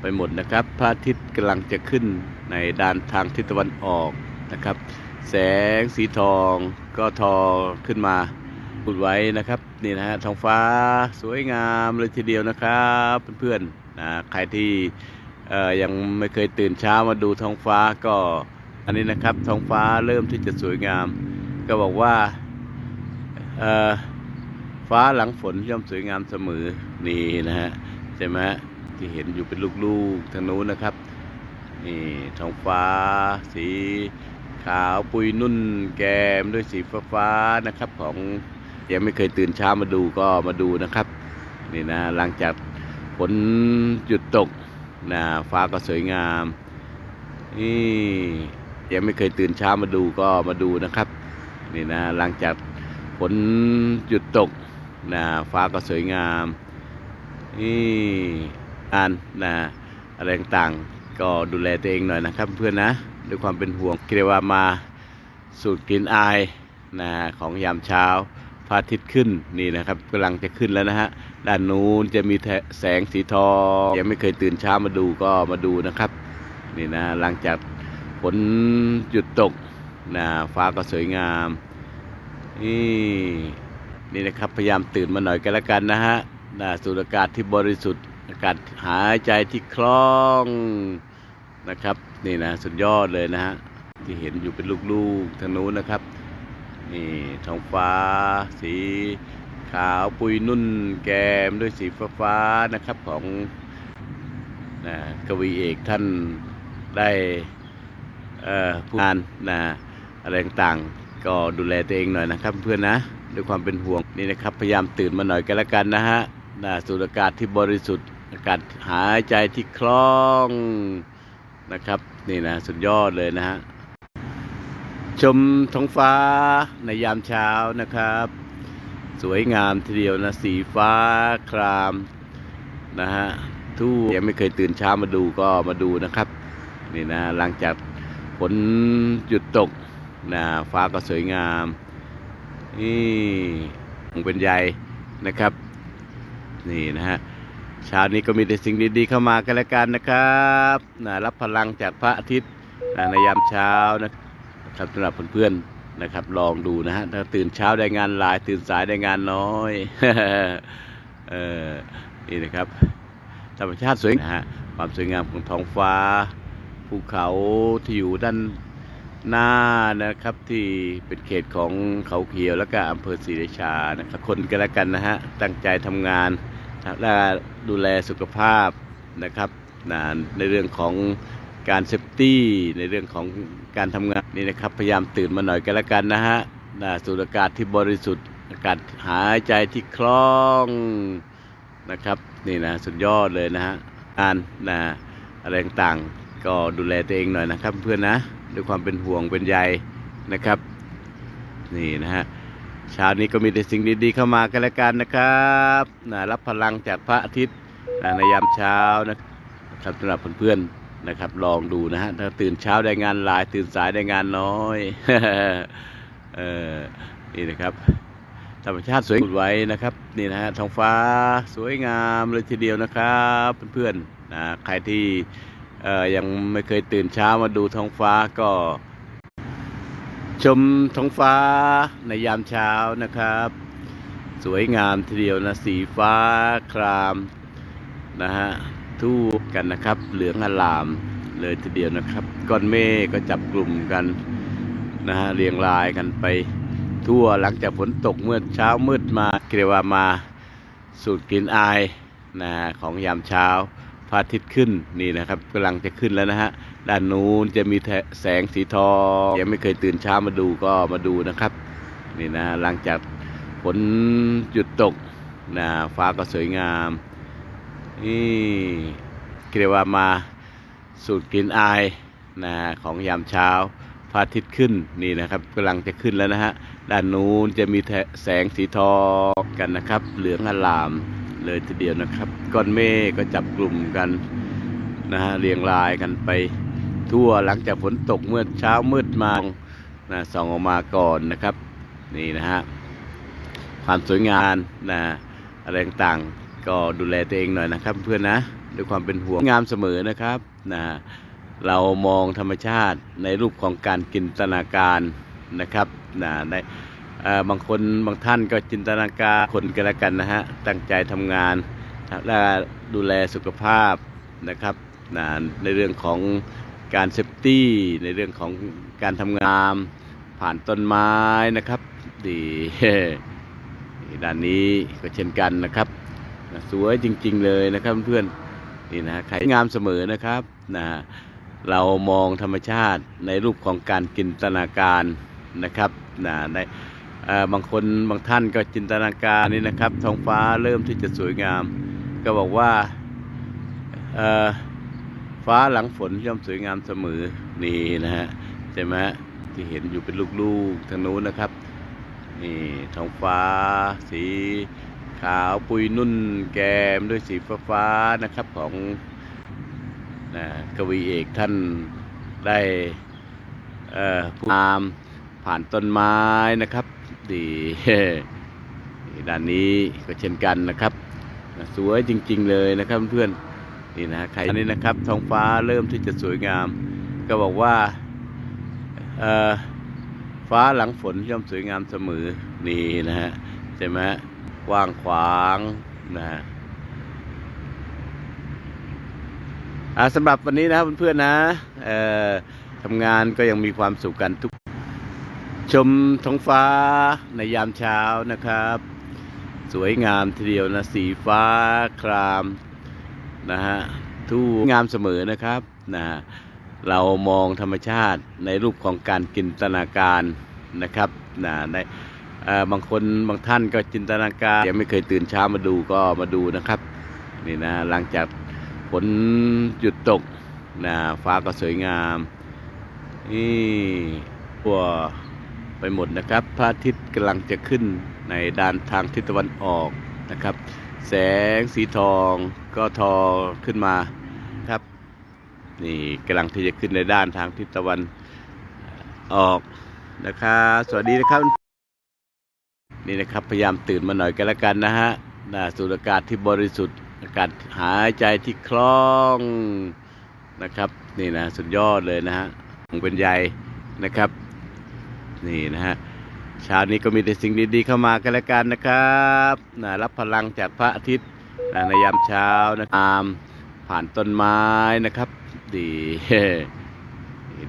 ไปหมดนะครับ พระอาทิตย์กำลังจะขึ้นในด้านทางทิศตะวันออกนะครับ แสงสีทองก็ทอขึ้นมาปุดไว้นะครับนี่นะฮะท้องฟ้าสวยงามเลยทีเดียวนะครับเพื่อนๆนะใครที่ยังไม่เคยตื่นเช้ามาดูท้องฟ้าก็อันนี้นะครับท้องฟ้าเริ่มที่จะสวยงาม ก็บอกว่าฟ้าหลังฝนย่อมสวยงามเสมอนี่นะฮะใช่ไหมฮะ ที่เห็นอยู่เป็นลูกๆทางนู้นนะครับ นี่ท้องฟ้า สีขาวปุยนุ่นแกมด้วยสีฟ้าฟ้านะครับของยังไม่เคยตื่นเช้ามาดูก็มาดูนะครับ นี่นะหลังจากฝนหยุดตกนะฟ้าก็สวยงามนี่ยังไม่เคยตื่นเช้ามาดูก็มาดูนะครับ นี่นะหลังจากฝนหยุดตกนะฟ้าก็สวยงามนี่านนะอะไรต่างๆ ก็ดูแลตัวเองหน่อยนะครับเพื่อนนะด้วยความเป็นห่วงเรียกว่ามาสูดกลิ่นอายนะของยามเช้าพระอาทิตย์ขึ้นนี่นะครับกำลังจะขึ้นแล้วนะฮะด้านนู้นจะมีแสงสีทองยังไม่เคยตื่นเช้ามาดูก็มาดูนะครับนี่นะหลังจากฝนหยุดตกนะฟ้าก็สวยงามนี่นี่นะครับพยายามตื่นมาหน่อยกันแล้วกันนะฮะนะสูดอากาศที่บริสุทธิ์ กาศหายใจที่คล่องนะครับ นี่นะสุดยอดเลยนะฮะที่เห็นอยู่เป็นลูกๆทางนู้นนะครับ นี่ท้องฟ้า สีขาวปุยนุ่นแกมด้วยสีฟ้าฟาๆนะครับของนะกวีเอกท่านได้เอ่อผู้งานนะอะไรต่างๆ ก็ดูแลตัวเองหน่อยนะครับเพื่อนนะด้วยความเป็นห่วงนี่นะครับพยายามตื่นมาหน่อยกันแล้วกันนะฮะนะสูดอากาศที่บริสุทธิ์ อากาศหายใจที่คล่องนะครับ นี่นะสุดยอดเลยนะฮะชมท้องฟ้าในยามเช้านะครับ สวยงามทีเดียวนะสีฟ้าครามนะฮะทู่ยังไม่เคยตื่นเช้ามาดูก็มาดูนะครับ นี่นะหลังจากฝนหยุดตกนะฟ้าก็สวยงาม นี่เป็นใยนะครับ นี่นะฮะ เช้านี้ก็มีแต่สิ่งดีๆเข้ามากันล้วกันนะครับนะรับพลังจากพระอาทิตย์นะในยามเช้านะครับสำหรับเพื่อนๆนะครับ ลองดูนะฮะถ้าตื่นเช้าได้งานหลาย ตื่นสายได้งานน้อยเออนี่นะครับ ธรรมชาติสวยนะฮะความสวยงามของท้องฟ้าภูเขาที่อยู่ด้านหน้านะครับที่เป็นเขตของเขาเขียวแล้วก็อำเภอศรีราชานะครับคนกันล้วกันนะฮะตั้งใจทำงาน และดูแลสุขภาพนะครับนะในเรื่องของการเซฟตี้ในเรื่องของการทำงานนี่นะครับพยายามตื่นมาหน่อยกันแล้วกันนะฮะนะสูดอากาศที่บริสุทธิ์อากาศหายใจที่คล่องนะครับนี่นะสุดยอดเลยนะฮะอ่านนะอะไรต่างๆก็ดูแลตัวเองหน่อยนะครับเพื่อนนะด้วยความเป็นห่วงเป็นใยนะครับ นี่นะฮะ เช้านี้ก็มีแต่สิ่งดีๆเข้ามากันแล้วกันนะครับนะรับพลังจากพระอาทิตย์นะในยามเช้านะครับสำหรับเพื่อนๆนะครับ ลองดูนะฮะถ้าตื่นเช้าได้งานหลายตื่นสายได้งานน้อยเออนี่นะครับธรรมชาติสวยไว้นะครับนี่นะฮะท้องฟ้าสวยงามเลยทีเดียวนะครับเพื่อนๆนะใครที่เอ่อยังไม่เคยตื่นเช้ามาดูท้องฟ้าก็ ชมท้องฟ้าในยามเช้านะครับ สวยงามทีเดียวนะสีฟ้าครามนะฮะทู่กันนะครับ เหลืองอลามเลยทีเดียวนะครับก้อนเมฆก็จับกลุ่มกันนะฮะเรียงรายกันไปทั่วหลังจากฝนตกเมื่อเช้ามืดมาเกรียกว่ามาสูดกลิ่นอายนะของยามเช้า พระอาทิตย์ขึ้นนี่นะครับกำลังจะขึ้นแล้วนะฮะด้านนู้นจะมีแสงสีทองยังไม่เคยตื่นเช้ามาดูก็มาดูนะครับนี่นะหลังจากฝนหยุดตกนะฟ้าก็สวยงามนี่เรียกว่ามาสูดกลิ่นอายนะของยามเช้าพระอาทิตย์ขึ้นนี่นะครับกำลังจะขึ้นแล้วนะฮะด้านนู้นจะมีแถแสงสีทองกันนะครับ เหลืองอลาม เลยทีเดียวนะครับก้อนเมฆก็จับกลุ่มกันนะฮะเรียงรายกันไปทั่วหลังจากฝนตกเมื่อเช้ามืดมานะส่องออกมาก่อนนะครับ นี่นะฮะความสวยงามนะอะไรต่างๆก็ดูแลตัวเองหน่อยนะครับ เพื่อนนะด้วยความเป็นห่วงงามเสมอนะครับนะเรามองธรรมชาติในรูปของการจินตนาการนะครับนะใน บางคนบางท่านก็จินตนาการคนกันละกันนะฮะตั้งใจทำงานและดูแลสุขภาพนะครับนะในเรื่องของการเซฟตี้ในเรื่องของการทำงานผ่านต้นไม้นะครับดีด้านนี้ก็เช่นกันนะครับ สวยจริง ๆ เลยนะครับเพื่อนนี่นะใครงามเสมอนะครับนะเรามองธรรมชาติในรูปของการจินตนาการนะครับนะใน บางคนบางท่านก็จินตนาการนี่นะครับ ท้องฟ้าเริ่มที่จะสวยงาม ก็บอกว่าฟ้าหลังฝนย่อมสวยงามเสมอนี่นะฮะใช่ไหมที่เห็นอยู่เป็นลูกๆทางนู้นนะครับนี่ท้องฟ้า สีขาวปุยนุ่นแกมด้วยสีฟ้าฟ้าๆนะครับของนะกวีเอกท่านได้เอ่อพูดตามผ่านต้นไม้นะครับ ดีด้านนี้ก็เช่นกันนะครับ สวยจริง ๆ เลยนะครับเพื่อนนี่นะใครอันนี้นะครับ ท้องฟ้าเริ่มที่จะสวยงาม ก็บอกว่าฟ้าหลังฝนย่อมสวยงามเสมอนี่นะฮะใช่ไหมกว้างขวางนะฮะสำหรับวันนี้นะครับเพื่อนๆนะทำงานก็ยังมีความสุขกันทุก ชมท้องฟ้าในยามเช้านะครับ สวยงามทีเดียวนะสีฟ้าครามนะฮะทูกงามเสมอนะครับนะฮะเรามองธรรมชาติในรูปของการจินตนาการนะครับนะในเอ่อบางคนบางท่านก็จินตนาการยังไม่เคยตื่นเช้ามาดูก็มาดูนะครับนี่นะหลังจากฝนหยุดตกนะฟ้าก็สวยงามนี่ทั่ว ไปหมดนะครับ พระอาทิตย์กำลังจะขึ้นในด้านทางทิศตะวันออกนะครับ แสงสีทองก็ทอขึ้นมาครับนี่กำลังที่จะขึ้นในด้านทางทิศตะวันออกนะครับสวัสดีนะครับนี่นะครับพยายามตื่นมาหน่อยกันแล้วกันนะฮะนะสูดอากาศที่บริสุทธิ์อากาศหายใจที่คล่องนะครับ นี่นะสุดยอดเลยนะฮะเป็นใยนะครับ นี่นะฮะเช้านี้ก็มีแต่สิ่งดีๆเข้ามากันแล้วกันนะครับนะรับพลังจากพระอาทิตย์นะในยามเช้านะครับผ่านต้นไม้นะครับ ดี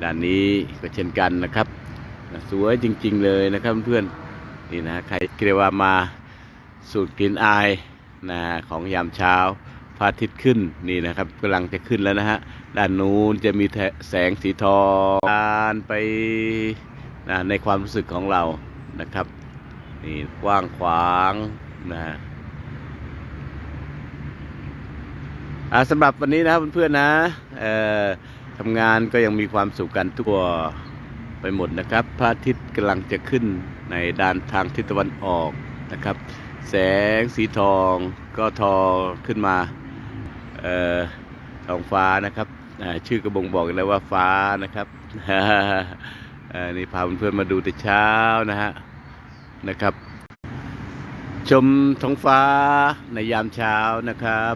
ด้านนี้ก็เช่นกันนะครับนะสวยจริง ๆ เลยนะครับเพื่อนๆนี่นะใครเรียกว่ามาสูดกลิ่นอายนะของยามเช้าพระอาทิตย์ขึ้นนี่นะครับกำลังจะขึ้นแล้วนะฮะด้านนู้นจะมีแถแสงสีทองการไป นะในความรู้สึกของเรานะครับนี่กว้างขวางนะสำหรับวันนี้นะครับเพื่อนๆนะทำงานก็ยังมีความสุขกันทั่วไปหมดนะครับ พระอาทิตย์กำลังจะขึ้นในด้านทางทิศตะวันออกนะครับ แสงสีทองก็ทอขึ้นมาออท้องฟ้านะครับชื่อกระบงบอกแล้วว่าฟ้านะครับ นี่พาเพื่อนๆมาดูแต่เช้านะฮะนะครับ ชมท้องฟ้าในยามเช้านะครับ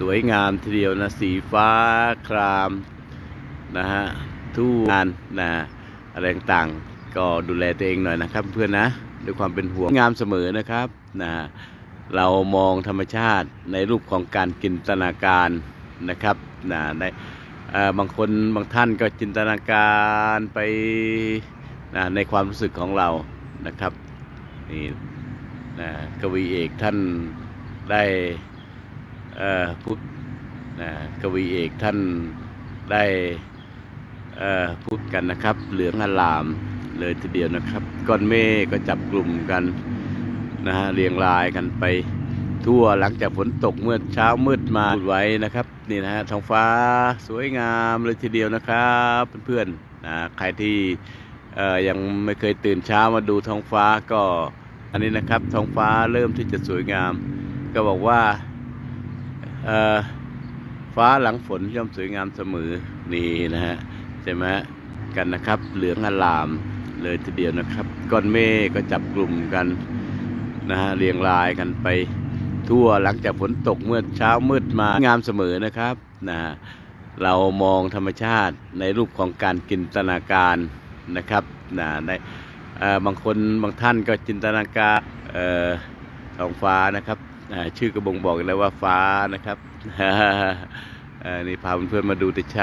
สวยงามทีเดียวนะสีฟ้าครามนะฮะทุกงานนะอะไรต่างๆก็ดูแลตัวเองหน่อยนะครับ เพื่อนนะด้วยความเป็นห่วงงามเสมอนะครับนะเรามองธรรมชาติในรูปของการจินตนาการนะครับนะใน บางคนบางท่านก็จินตนาการไปนะในความรู้สึกของเรานะครับนี่นะกวีเอกท่านได้อ่อพูดนะกวีเอกท่านได้อ่อพูดกันนะครับ เหลืองอลามเลยทีเดียวนะครับ ก้อนเมฆก็จับกลุ่มกันนะฮะเรียงรายกันไป ทั่วหลังจากฝนตกเมื่อเช้ามืดมาดไว้นะครับ นี่นะฮะท้องฟ้าสวยงามเลยทีเดียวนะครับเพื่อนๆนะใครที่ยังไม่เคยตื่นเช้ามาดูท้องฟ้าก็อันนี้นะครับท้องฟ้าเริ่มที่จะสวยงาม ก็บอกว่าฟ้าหลังฝนย่อมสวยงามเสมอนี่นะฮะใช่ไหมกันนะครับ เหลืองอลามเลยทีเดียวนะครับ ก้อนเมฆก็จับกลุ่มกันนะฮะเรียงรายกันไป ทั่วหลังจากฝนตกเมื่อเช้ามืดมางามเสมอนะครับนะเรามองธรรมชาติในรูปของการจินตนาการนะครับนะในเอ่อบางคนบางท่านก็จินตนาการเอ่อท้องฟ้านะครับชื่อกระบงบอกแล้วว่าฟ้านะครับนี่พาเพื่อนๆมาดูแต่เช้า